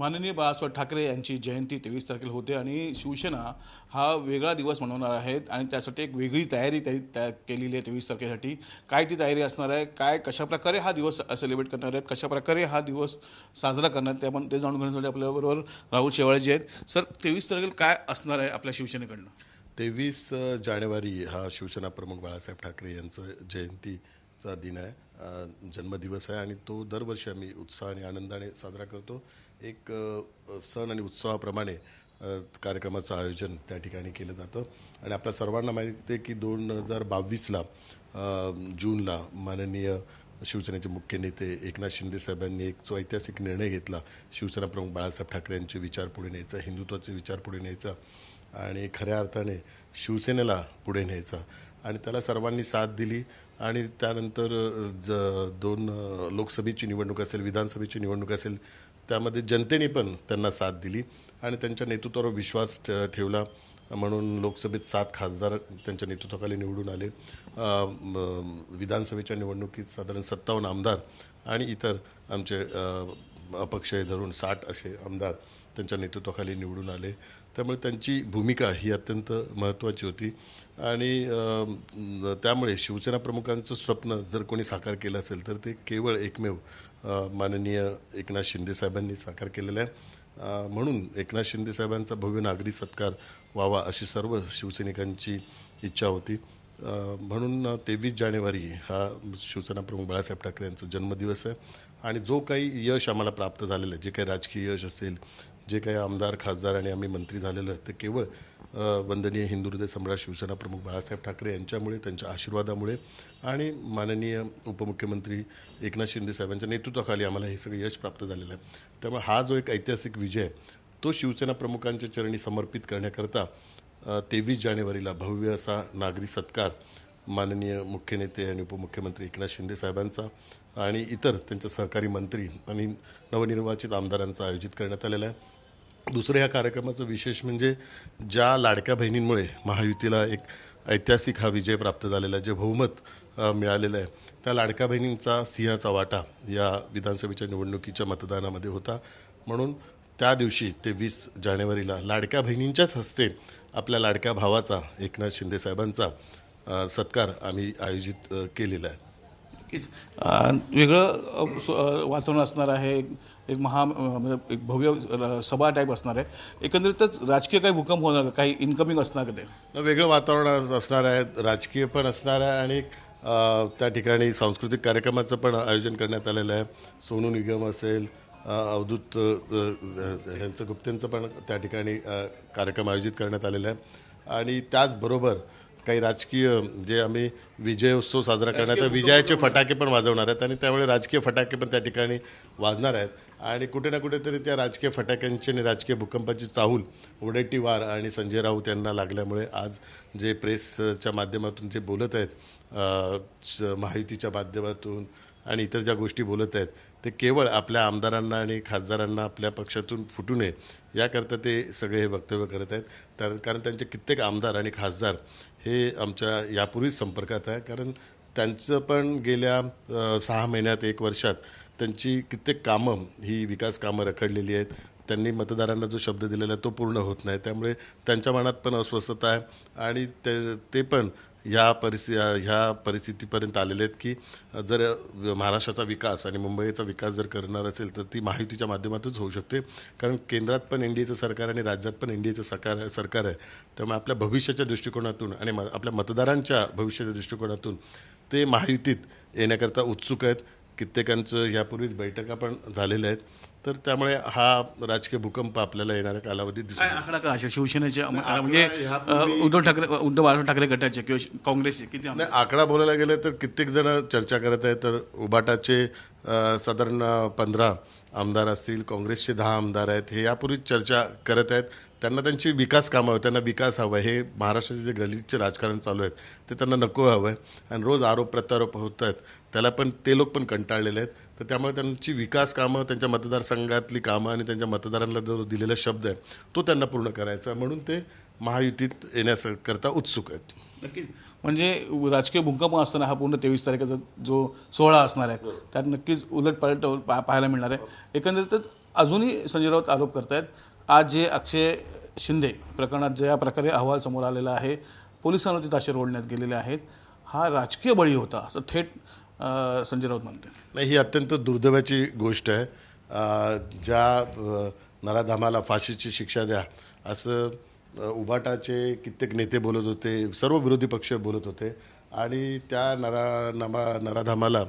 माननीय बाळासाहेब ठाकरे यांची जयंती तेवीस तारखेला होते आणि शिवसेना हा वेगळा दिवस मनवणार आहेत आणि त्यासाठी एक वेगळी तयारी त्या तया केलेली आहे तेवीस तारखेसाठी. काय ती तयारी असणार आहे? काय कशाप्रकारे हा दिवस सेलिब्रेट करणार आहेत? कशाप्रकारे हा दिवस साजरा करणार ते आपण ते जाणून घेण्यासाठी आपल्याबरोबर राहुल शेवाळेजी आहेत. सर तेवीस तारखेला काय असणार आहे आपल्या शिवसेनेकडनं? तेवीस जानेवारी हा शिवसेना प्रमुख बाळासाहेब ठाकरे यांचं जयंतीचा दिन आहे. जन्मदिवस आहे आणि तो दरवर्षी आम्ही उत्साह आणि आनंदाने साजरा करतो. एक सण आणि उत्सवाप्रमाणे कार्यक्रमाचं आयोजन त्या ठिकाणी केलं जातं. आणि आपल्या सर्वांना माहिती आहे की दोन हजार बावीसला जूनला माननीय शिवसेनेचे मुख्य नेते एकनाथ शिंदे साहेबांनी एक जो ऐतिहासिक निर्णय घेतला शिवसेना प्रमुख बाळासाहेब ठाकरे यांचे विचार पुढे न्यायचा हिंदुत्वाचे विचार पुढे न्यायचा आणि खऱ्या अर्थाने शिवसेनेला पुढे न्यायचा. आणि त्याला सर्वांनी साथ दिली आणि त्यानंतर ज दोन लोकसभेची निवडणूक असेल विधानसभेची निवडणूक असेल त्यामध्ये जनतेने पण त्यांना साथ दिली आणि त्यांच्या नेतृत्वावर विश्वास ठेवला म्हणून लोकसभेत सात खासदार त्यांच्या नेतृत्वाखाली निवडून आले. विधानसभेच्या निवडणुकीत साधारण सत्तावन्न आमदार आणि इतर आमचे अपक्षय अपक्ष धरून साठ असे आमदार त्यांच्या नेतृत्वाखाली निवडून आले. त्यामुळे त्यांची भूमिका ही अत्यंत महत्त्वाची होती. आणि त्यामुळे शिवसेना प्रमुखांचं स्वप्न जर कोणी साकार केलं असेल तर ते केवळ एकमेव माननीय एकनाथ शिंदे साहेबांनी साकार केलेलं आहे. म्हणून एकनाथ शिंदे साहेबांचा भव्य नागरी सत्कार व्हावा अशी सर्व शिवसैनिकांची इच्छा होती. म्हणून तेवीस जानेवारी हा शिवसेना प्रमुख बाळासाहेब ठाकरे यांचा जन्मदिवस आहे. आणि जो काही यश आम्हाला प्राप्त झालेलं आहे जे काही राजकीय यश असेल जे काही आमदार खासदार आणि आम्ही मंत्री झालेलो आहे ते केवळ वंदनीय हिंदू हृदय सम्राट शिवसेना प्रमुख बाळासाहेब ठाकरे यांच्यामुळे त्यांच्या आशीर्वादामुळे आणि माननीय उपमुख्यमंत्री एकनाथ शिंदे साहेबांच्या नेतृत्वाखाली आम्हाला हे सगळं यश प्राप्त झालेलं आहे. त्यामुळे हा जो एक ऐतिहासिक विजय आहे तो शिवसेना प्रमुखांच्या चरणी समर्पित करण्याकरता तेवीस जानेवारीला भव्य असा नागरी सत्कार माननीय मुख्य नेते आणि उपमुख्यमंत्री एकनाथ शिंदे साहेबांचा आणि इतर त्यांच्या सहकारी मंत्री आणि नवनिर्वाचित आमदारांचा आयोजित करण्यात आलेला आहे. दुसरं या कार्यक्रमाचं विशेष म्हणजे ज्या लाडक्या बहिणींमुळे महायुतीला एक ऐतिहासिक हा विजय प्राप्त झालेला आहे जे बहुमत मिळालेलं आहे त्या लाडक्या बहिणींचा सिंहाचा वाटा या विधानसभेच्या निवडणुकीच्या मतदानामध्ये होता. म्हणून त्या दिवशी ते वीस जानेवारीला लाडक्या बहिणींच्याच हस्ते आपल्या लाडक्या भावाचा एकनाथ शिंदे साहेबांचा अ, सत्कार आम्ही आयोजित केलेला आहे. नक्कीच. वेगळं वातावरण असणार आहे. एक महा म्हणजे एक भव्य सभा टाईप असणार आहे. एकंदरीतच राजकीय काही भूकंप होणार का? काही इन्कमिंग असणार का ते? वेगळं वातावरण असणार आहे राजकीय पण असणार आहे आणि त्या ठिकाणी सांस्कृतिक कार्यक्रमाचं पण आयोजन करण्यात आलेलं आहे. सोनू निगम असेल अवधूत ह्यांचं गुप्तेंचं पण त्या ठिकाणी कार्यक्रम आयोजित करण्यात आलेला आहे आणि त्याचबरोबर काही राजकीय जे आम्ही विजयोत्सव साजरा करण्यात आहे, विजयाचे फटाके पण वाजवणार आहेत आणि त्यामुळे राजकीय फटाके पण त्या ठिकाणी वाजणार आहेत. आणि कुठे ना कुठेतरी त्या राजकीय फटाक्यांची आणि राजकीय भूकंपाची चाहूल वडेट्टीवार आणि संजय राऊत यांना लागल्यामुळे आज जे प्रेसच्या माध्यमातून जे बोलत आहेत महायुतीच्या माध्यमातून आणि इतर ज्या गोष्टी बोलत आहेत ते केवळ आपल्या आमदारांना आणि खासदारांना आपल्या पक्षातून फुटू नये याकरता ते सगळे हे वक्तव्य करत आहेत. तर कारण त्यांचे कित्येक आमदार आणि खासदार हे आमच्या यापूर्वीच संपर्कात आहे कारण त्यांचं पण गेल्या सहा महिन्यात एक वर्षात त्यांची कित्येक कामं ही विकास कामं रखडलेली आहेत. त्यांनी मतदारांना जो शब्द दिलेला आहे तो पूर्ण होत नाही. त्यामुळे त्यांच्या मनात पण अस्वस्थता आहे. आणि ते ते पण ह्या परिस्थिती ह्या परिस्थितीपर्यंत आलेले आहेत की जर महाराष्ट्राचा विकास आणि मुंबईचा विकास जर करणार असेल तर ती माहितीच्या माध्यमातच होऊ शकते. कारण केंद्रात पण एनडीएचं सरकार आणि राज्यात पण एनडीएचं सरकार सरकार आहे. त्यामुळे आपल्या भविष्याच्या दृष्टिकोनातून आणि म- आपल्या मतदारांच्या भविष्याच्या दृष्टिकोनातून ते महायुतीत येण्याकरता उत्सुक आहेत. कित्येकांचं यापूर्वीच बैठका पण झालेल्या आहेत. तर त्यामुळे हा राजकीय भूकंप आपल्याला येणाऱ्या कालावधीत काय आकडा का अशा शिवसेनेचे? म्हणजे उद्धव ठाकरे उद्धव बाळासाहेब ठाकरे गटाचे किंवा काँग्रेसचे किती आकडा बोलायला गेलं तर कित्येक जण चर्चा करत आहेत. तर उबाटाचे अ, साधारण पंधरा आमदार असतील काँग्रेसचे दहा आमदार आहेत हे यापूर्वीच चर्चा करत आहेत. त्यांना त्यांची विकास कामं हवं त्यांना विकास हवा हे महाराष्ट्राचे जे गलितचे राजकारण चालू आहेत ते त्यांना नको हवं. आहे आणि रोज आरोप प्रत्यारोप होत आहेत त्याला पण ते लोक पण कंटाळलेले आहेत. तर त्यामुळे त्यांची विकास कामं त्यांच्या मतदारसंघातली कामं आणि त्यांच्या मतदारांना जो दिलेला शब्द आहे तो त्यांना पूर्ण करायचा म्हणून ते महायुतीत येण्याकरता उत्सुक आहेत. नक्कीच. म्हणजे राजकीय भूकंप असताना हा पूर्ण तेवीस तारखेचा जो सोहळा असणार आहे त्यात नक्कीच उलट पालट पा- पाहायला मिळणार आहे. एकंदरीतच अजूनही संजय राऊत आरोप करतायत. आज जे अक्षय शिंदे प्रकरणात ज्या प्रकारे अहवाल समोर आलेला आहे पोलिसांवरती ताशेर ओढण्यात गेलेले आहेत हा राजकीय बळी होता असं थेट संजय राऊत म्हणते. नाही ही अत्यंत दुर्दैवाची गोष्ट आहे. ज्या नराधामाला फाशीची शिक्षा द्या असं उभाटाचे कित्येक नेते बोलत होते सर्व विरोधी पक्ष बोलत होते. आणि त्या नरा नमा नराधामाला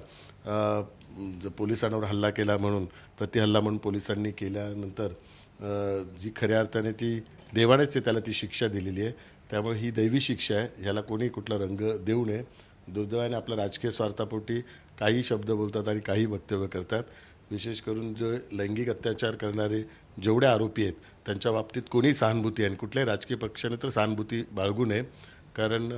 ज- पोलिसांवर हल्ला केला म्हणून प्रतिहल्ला म्हणून पोलिसांनी केल्यानंतर जी खऱ्या अर्थाने ती देवानेच ते त्याला ती शिक्षा दिलेली आहे. त्यामुळे ही दैवी शिक्षा आहे. ह्याला कोणी कुठला रंग देऊ नये. दुर्दैवाने आपल्या राजकीय स्वार्थापोटी काही शब्द बोलतात आणि काही वक्तव्य करतात. विशेष करून जे लैंगिक अत्याचार करणारे जेवढे आरोपी आहेत त्यांच्या बाबतीत कोणी सहानुभूती आहे आणि कुठल्याही राजकीय पक्षाने तर सहानुभूती बाळगू नये. कारण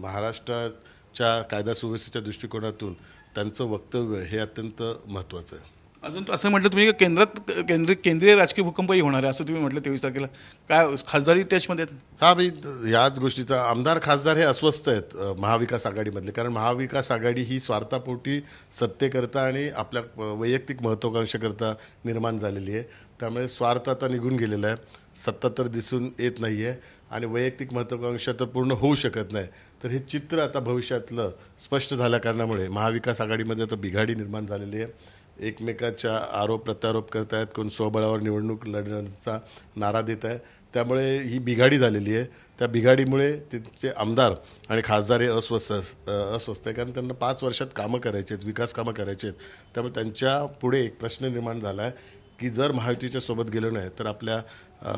महाराष्ट्राच्या कायदा सुव्यवस्थेच्या दृष्टिकोनातून त्यांचं वक्तव्य हे अत्यंत महत्त्वाचं आहे. अजून असं म्हटलं तुम्ही केंद्रात केंद्र केंद्रीय राजकीय भूकंपही होणार आहे असं तुम्ही म्हटलं तेवीस तारखेला. काय खासदारी टचमध्ये आहेत? हा मी याच गोष्टीचा आमदार खासदार हे अस्वस्थ आहेत महाविकास आघाडीमधले. कारण महाविकास आघाडी ही स्वार्थापोटी सत्तेकरता आणि आपल्या वैयक्तिक महत्त्वाकांक्षेकरता निर्माण झालेली आहे. त्यामुळे स्वार्थ आता निघून गेलेला आहे. सत्ता तर दिसून येत नाही आहे आणि वैयक्तिक महत्त्वाकांक्षा तर पूर्ण होऊ शकत नाही. तर हे चित्र आता भविष्यातलं स्पष्ट झाल्या कारणामुळे महाविकास आघाडीमध्ये आता बिघाडी निर्माण झालेली आहे. एकमेकाच्या आरोप प्रत्यारोप करत आहेत कोण स्वबळावर निवडणूक लढण्याचा नारा देत आहे त्यामुळे ही बिघाडी झालेली आहे. त्या बिघाडीमुळे तिथचे आमदार आणि खासदार हे अस्वस्थ अस्वस्थ आहे. कारण त्यांना पाच वर्षात कामं करायची आहेत विकास कामं करायची आहेत. त्यामुळे त्यांच्या पुढे एक प्रश्न निर्माण झाला आहे की जर महायुतीच्या सोबत गेलो नाही तर आपल्या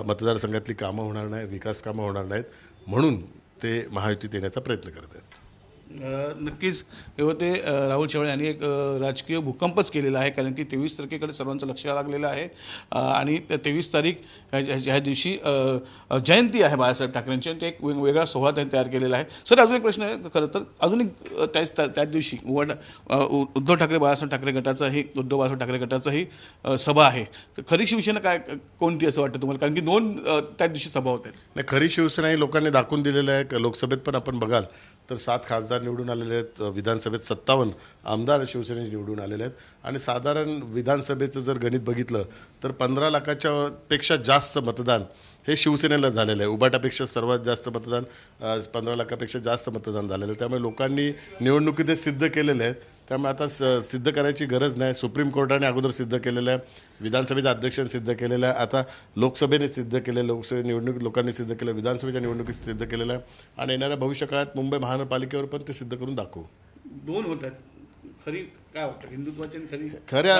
मतदारसंघातली कामं होणार नाही विकास कामं होणार नाहीत. म्हणून ते महायुतीत येण्याचा प्रयत्न करत आहेत नक्कीच. हे ते राहुल शेवाळे यांनी एक राजकीय भूकंपच केलेला आहे कारण की तेवीस तारखेकडे सर्वांचं लक्ष लागलेलं आहे. आणि आणि तेवीस तारीख ह्या- ह्या दिवशी जयंती आहे बाळासाहेब ठाकरेंची. आणि ते एक वेग- वेगळा सोहळा त्यांनी तयार केलेला आहे. सर अजून एक प्रश्न आहे. खरं तर अजून एक त्याच त्याच दिवशी वड उद्धव ठाकरे बाळासाहेब ठाकरे गटाचाही उद्धव बाळासाहेब ठाकरे गटाचाही सभा आहे. तर खरी शिवसेना काय कोणती असं वाटतं तुम्हाला? कारण की दोन त्याच दिवशी सभा होत्या. नाही खरी शिवसेना ही लोकांनी दाखवून दिलेलं आहे. लोकसभेत पण आपण बघाल तर सात खासदार निवडून आलेले आहेत विधानसभेत सत्तावन्न आमदार शिवसेनेचे निवडून आलेले आहेत. आणि साधारण विधानसभेचं जर गणित बघितलं तर पंधरा लाखाच्या पेक्षा जास्त मतदान हे शिवसेनेला झालेलं आहे. उबाटापेक्षा सर्वात जास्त मतदान पंधरा लाखापेक्षा जास्त मतदान झालेलं आहे. त्यामुळे लोकांनी निवडणुकीत सिद्ध केलेलं आहे. त्यामुळे आता स- सिद्ध करायची गरज नाही. सुप्रीम कोर्टाने अगोदर सिद्ध केलेलं आहे. विधानसभेच्या अध्यक्षांनी सिद्ध केलेलं आहे. आता लोकसभेने सिद्ध केलं लोकसभे निवडणूक लोकांनी सिद्ध केलं विधानसभेच्या निवडणुकीत सिद्ध केलेलं आहे. आणि येणाऱ्या भविष्यकाळात मुंबई महानगरपालिकेवर पण ते सिद्ध करून दाखवू. दोन होत आहेत खरी काय वाटतं हिंदुत्वाची खरी खऱ्या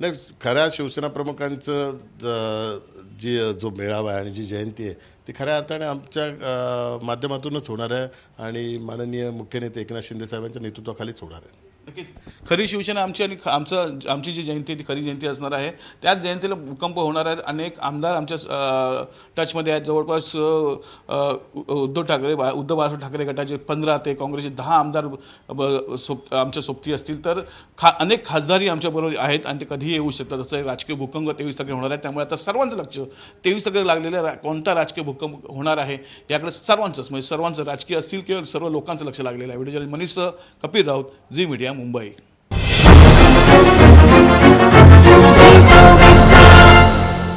नाही खऱ्या शिवसेना प्रमुखांचं ज- जी मेळावा आहे आणि जी जयंती आहे ती खऱ्या अर्थाने आमच्या माध्यमातूनच होणार आहे आणि माननीय मुख्य नेते एकनाथ शिंदे साहेबांच्या नेतृत्वाखालीच होणार आहे. नक्कीच. खरी शिवसेना आमची आणि ख- आमचं आमची जी जयंती ती खरी जयंती असणार आहे. त्याच जयंतीला भूकंप होणार आहेत. अनेक आमदार आमच्या टचमध्ये आहेत. जवळपास उद्धव ठाकरे बा- उद्धव बाळासाहेब ठाकरे गटाचे पंधरा ते काँग्रेसचे दहा आमदार ब- सोब आमच्या सोबती असतील तर खा अनेक खासदारही आमच्याबरोबर आहेत आणि ते कधीही येऊ शकतात. असं राजकीय भूकंप तेवीस तारखे होणार आहे. त्यामुळे आता सर्वांचं लक्ष तेवीस तारखेला लागलेलं रा- कोणता राजकीय भूकंप होणार आहे याकडे सर्वांचंच म्हणजे सर्वांचं राजकीय असतील किंवा सर्व लोकांचं लक्ष लागलेलं आहे. Video Manish Kapil Raut Zee media. Mumbai.